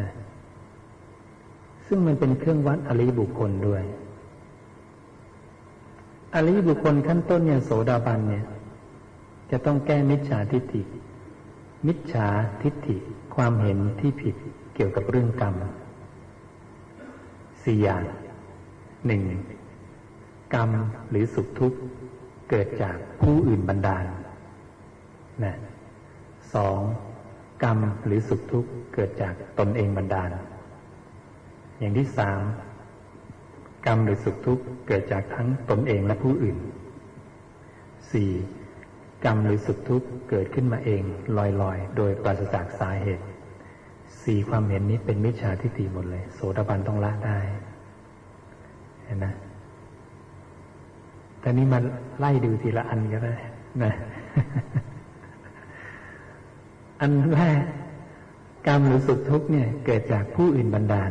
นะซึ่งมันเป็นเครื่องวัดอริบุคคลด้วยอริบุคคลขั้นต้นเนี่ยโสดาบันเนี่ย จะต้องแก้มิจฉาทิฏฐิ มิจฉาทิฏฐิ ความเห็นที่ผิดเกี่ยวกับเรื่องกรรมสี่อย่างหนึ่งกรรมหรือสุขทุกข์เกิดจากผู้อื่นบันดาลนะสอง กรรมหรือสุขทุกข์เกิดจากตนเองบันดาล อย่างที่สามกรรมหรือสุขทุกข์เกิดจากทั้งตนเองและผู้อื่นสี่กรรมหรือสุขทุกข์เกิดขึ้นมาเองลอยๆ โดยปราศจากสาเหตุสี่ความเห็นนี้เป็นมิจฉาทิฏฐิหมดเลย โสดาบันต้องละได้เห็นนะแต่นี้มันไล่ดูทีละอันก็ได้นะ อันแรกกรรมหรือสุขทุกข์เนี่ย เกิดจากผู้อื่นบันดาล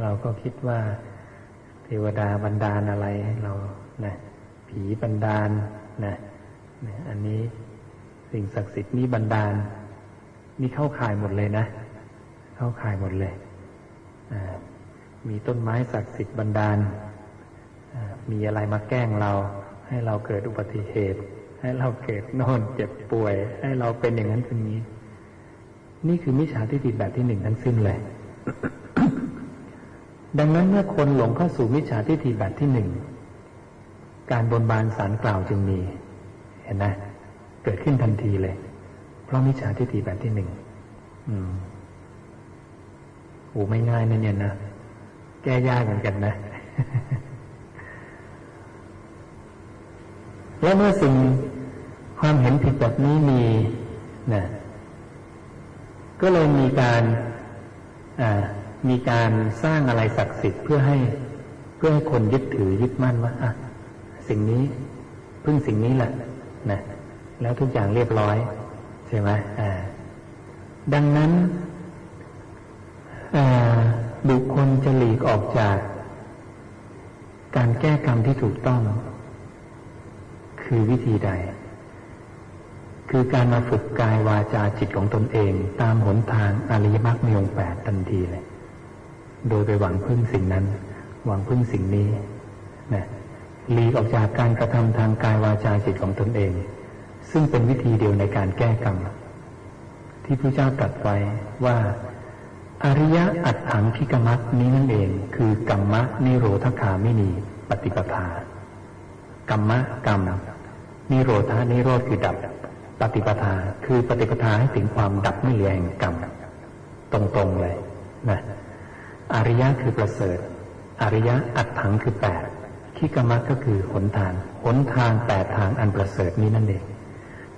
เราก็คิดว่าเทวดาบันดาลอะไรเรานะผีบันดาลนะอันนี้สิ่งศักดิ์สิทธิ์นี้บันดาล นี่เข้าข่ายหมดเลยนะ เข้าข่ายหมดเลยมีต้นไม้ศักดิ์สิทธิ์บันดาลมีอะไรมาแกล้งเรา ให้เราเกิดอุบัติเหตุ ให้เราเกิดนอนเจ็บป่วย ให้เราเป็นอย่างนั้นเป็นนี้ นี่คือมิจฉาทิฏฐิแบบที่หนึ่งทั้งสิ้นเลย ดังนั้นเมื่อคนหลงเข้าสู่มิจฉาทิฏฐิแบบที่หนึ่งการบนบานสารกล่าวจึงมี เห็นไหมเกิดขึ้นทันทีเลย เพราะมิจฉาทิฏฐิแบบที่หนึ่งอืมโอ้ไม่ง่ายนะเนี่ยนะ แก้ยากเหมือนกันนะ และเมื่อสิ่งความเห็นผิดแบบนี้มีนะก็เลยมีการมีการสร้างอะไรศักดิ์สิทธิ์เพื่อให้เพื่อให้คนยึดถือยึดมั่นว่าอะสิ่งนี้พึ่งสิ่งนี้แหละนะแล้วทุกอย่างเรียบร้อย ใช่ไหมอ่า ดังนั้นบุคคลจะหลีกออกจาก การแก้กรรมที่ถูกต้อง คือวิธีใด คือการมาฝึกกายวาจาจิตของตนเอง ตามหนทางอริยมรรคมีองแปดทันทีเลย โดยไปหวังพึ่งสิ่งนั้น หวังพึ่งสิ่งนี้นะหลีกออกจากการกระทำทางกายวาจาจิตของตนเอง ซึ่งเป็นวิธีเดียวในการแก้กรรม ที่พระเจ้าตรัสไว้ว่าอริยะอัตถังพิกมัตนี้นั่นเองคือกรรมะนิโรธคาไม่มีปฏิปทากรรมะกรรม นิโรธานิโรธคือดับ ปฏิปทาคือปฏิปทาให้ถึงความดับไม่เหลือแห่งกรรมตรงๆเลยนะอริยะคือประเสริฐ อริยะอัตถังคือแปดขีกรรมะก็คือหนทางหนทางแปดทางอันประเสริฐนี้นั่นเอง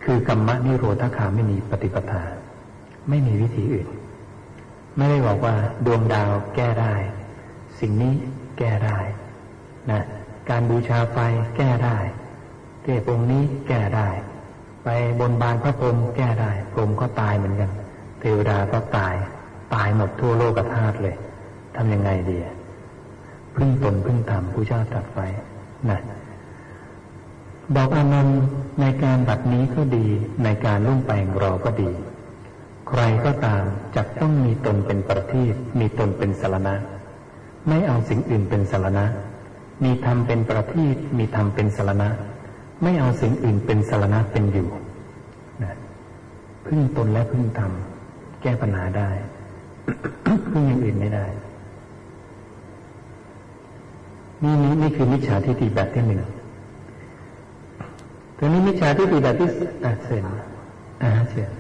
คือกรรมะนิโรธคาไม่มีปฏิปทา ไม่มีวิธีอื่น ไม่ได้บอกว่าดวงดาวแก้ได้ สิ่งนี้แก้ได้นะการบูชาไฟแก้ได้ เทพองค์นี้แก้ได้ ไปบนบานพระพรหมแก้ได้พรหมก็ตายเหมือนกันเทวดาก็ตายตายหมดทั่วโลกธาตุเลยทำยังไงดีพึ่งตนพึ่งธรรมผู้เจ้าตรัสไว้นะบอกอานนท์ในการบัดนี้ก็ดีในการลุ่งไปของเราก็ดี ใครก็ตามจะต้องมีตนเป็นประทีปมีตนเป็นสารณะ ไม่เอาสิ่งอื่นเป็นสารณะ มีธรรมเป็นประทีปมีธรรมเป็นสารณะ ไม่เอาสิ่งอื่นเป็นสารณะเป็นอยู่นะพึ่งตนและพึ่งธรรมแก้ปัญหาได้ พึ่งอย่างอื่นไม่ได้ นี่นี่นี่คือมิจฉาทิฏฐิแบบที่หนึ่งตัวนี้มิจฉาทิฏฐิแบบที่อะเสร็จอ่าเสร็จ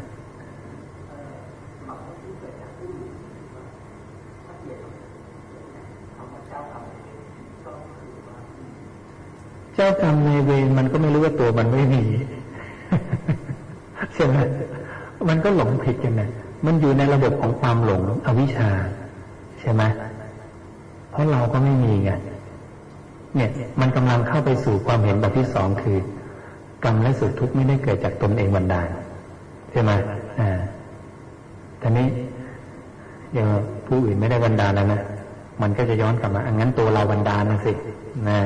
เจ้ากรรมใน เวรมันก็ไม่รู้ว่าตัวมันไม่มีใช่ไหมมันก็หลงผิดกันนะมันอยู่ในระบบของความหลงอวิชชา ใช่ไหมเพราะเราก็ไม่มีไงเนี่ย มันกำลังเข้าไปสู่ความเห็นแบบที่สองคือ กรรมและสุขทุกข์ไม่ได้เกิดจากตนเองบันดาลใช่ไหมอ่าทีนี้อย่างผู้อื่นไม่ได้บันดาลแล้วนะมันก็จะย้อนกลับมาอังั้นตัวเราบันดาลนะสินะ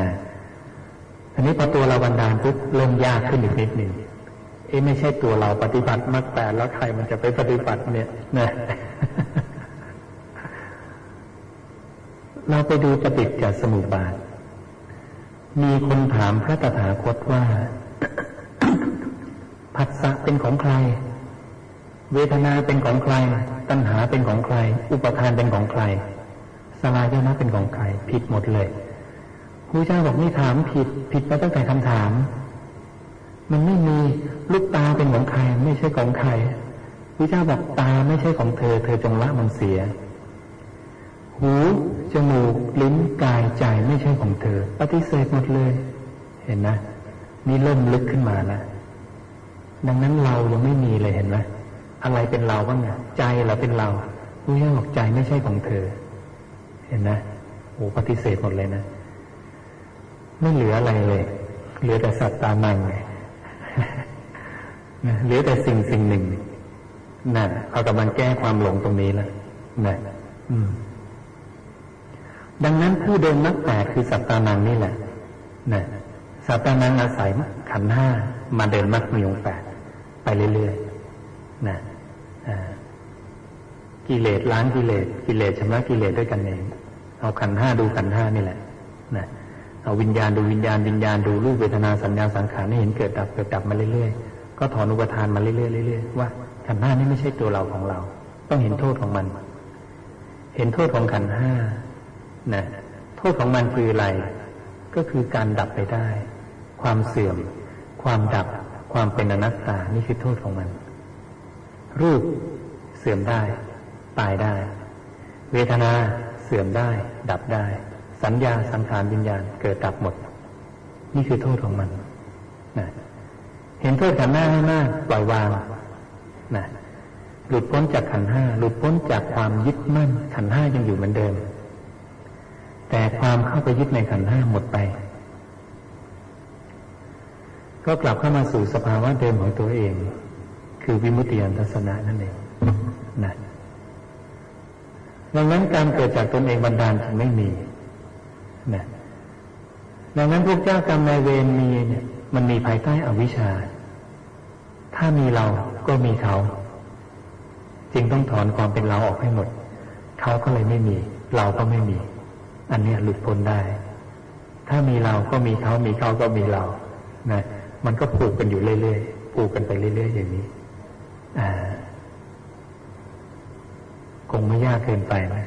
อันนี้พอตัวเราบันดาลปุ๊บเริ่มยากขึ้นอีกนิดหนึ่งเอ้ะไม่ใช่ตัวเราปฏิบัติมากแต่แล้วใครมันจะไปปฏิบัติเนี่ยนะเราไปดูปฏิจจสมุปบาท มีคนถามพระตถาคตว่าผัสสะเป็นของใคร เวทนาเป็นของใคร ตัณหาเป็นของใคร อุปทานเป็นของใครสลายนะเป็นของใคร ผิดหมดเลย พระเจ้าบอกนี่ถามผิด ผิดมาตั้งแต่คำถาม มันไม่มีลูกตาเป็นของใคร ไม่ใช่ของใครพระเจ้าบอกตาไม่ใช่ของเธอ เธอจงละมันเสีย หูจมูกลิ้นกายใจไม่ใช่ของเธอ ปฏิเสธหมดเลย เห็นไหมนี่เริ่มลึกขึ้นมาแล้วดังนั้นเรายังไม่มีเลยเห็นไหมอะไรเป็นเราบ้างเนี่ยใจเราเป็นเราพระเจ้าบอกใจไม่ใช่ของเธอ เห็นไหมโอ้ปฏิเสธหมดเลยนะ ไม่เหลืออะไรเลย เหลือแต่สัตว์ตานังไงเหลือแต่สิ่งสิ่งหนึ่งนั่นเขากำลังแก้ความหลงตรงนี้แล้วนั่นอืมดังนั้นผู้เดินมรรคแปดคือสัตตานังนี่แหละนะสัตตานังอาศัยขันห้ามาเดินมรรคมีองแปดไปเรื่อยๆนะกิเลสล้างกิเลสกิเลสชำระกิเลสด้วยกันเองเอาขันห้าดูขันห้านี่แหละ นะ เอาวิญญาณดูวิญญาณวิญญาณดูรูปเวทนาสัญญาสังขารให้เห็นเกิดดับเกิดดับมาเรื่อยๆ ก็ถอนอุปทานมาเรื่อยๆเรื่อยๆว่าขันห้านี่ไม่ใช่ตัวเราของเรา ต้องเห็นโทษของมัน เห็นโทษของขันห้านะโทษของมันคืออะไร ก็คือการดับไปได้ ความเสื่อม ความดับ ความเป็นอนัตตา นี่คือโทษของมัน รูปเสื่อมได้ ตายได้ เวทนาเสื่อมได้ ดับได้ สัญญาสังขารวิญญาณเกิดดับหมด นี่คือโทษของมันนะเห็นโทษขันห้าให้มากปล่อยวางนะหลุดพ้นจากขันห้าหลุดพ้นจากความยึดมั่น ขันห้ายังอยู่เหมือนเดิม แต่ความเข้าไปยึดในขันห้าหมดไป ก็กลับเข้ามาสู่สภาวะเดิมของตัวเอง คือวิมุตติยันทัศนะนั่นเองนะดังนั้นการเกิดจากตนเองบันดาลจึงไม่มี นะดังนั้นพวกเจ้ากรรมนายเวรมีเนี่ย มันมีภายใต้อวิชชา ถ้ามีเราก็มีเขา จึงต้องถอนความเป็นเราออกให้หมด เขาก็เลยไม่มี เราก็ไม่มี อันนี้หลุดพ้นได้ ถ้ามีเราก็มีเขา มีเขาก็มีเรา นะ มันก็ผูกกันอยู่เรื่อยๆ ผูกกันไปเรื่อยๆอย่างนี้ อ่า คงไม่ยากเกินไปนะ